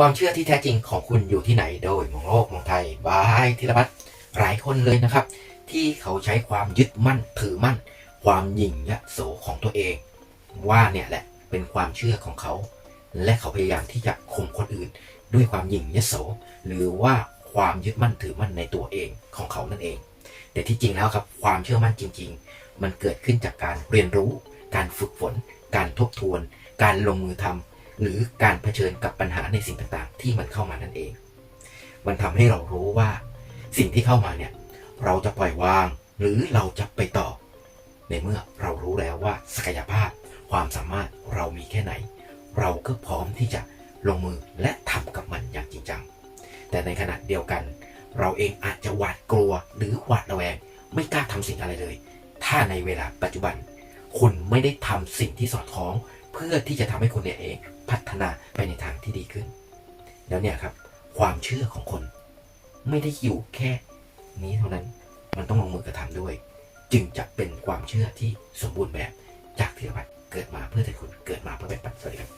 ความเชื่อที่แท้จริงของคุณอยู่ที่ไหนโดยมองโลกมองไทยบายธีรพัฒน์หลายคนเลยนะครับ ที่เขาใช้ความยึดมั่นถือมั่น ความหยิ่งยโสของตัวเอง ว่าเนี่ยแหละเป็นความเชื่อของเขา และเขาพยายามที่จะข่มคนอื่น ด้วยความหยิ่งยโส หรือว่าความยึดมั่นถือมั่นในตัวเองของเขานั่นเอง แต่ที่จริงแล้วครับความเชื่อมั่นจริง ๆ มันเกิดขึ้นจากการเรียนรู้ การฝึกฝน การทบทวน การลงมือทำ หรือการเผชิญกับปัญหาในสิ่งต่างๆ ที่มันเข้ามานั่นเอง มันทำให้เรารู้ว่า สิ่งที่เข้ามาเนี่ย เราจะปล่อยวาง หรือเราจะไปต่อ ในเมื่อเรารู้แล้วว่าศักยภาพ ความสามารถเรามีแค่ไหน เราก็พร้อมที่จะลงมือและทำกับมันอย่างจริงจัง แต่ในขณะเดียวกัน เราเองอาจจะหวาดกลัวหรือหวาดระแวง ไม่กล้าทำสิ่งอะไรเลย ถ้าในเวลาปัจจุบัน คุณไม่ได้ทำสิ่งที่สอดคล้อง พื่อที่จะทำให้คุณเนี่ยเองพัฒนาไปในทางที่ดีขึ้น แล้วเนี่ยครับ ความเชื่อของคน ไม่ได้อยู่แค่นี้เท่านั้นมันต้องลงมือกระทำด้วย จึงจะเป็นความเชื่อที่สมบูรณ์แบบจากธีรพัฒน์เกิดมาเพื่อแต่คุณเกิดมาเพื่อเป็นปัจจัยครับ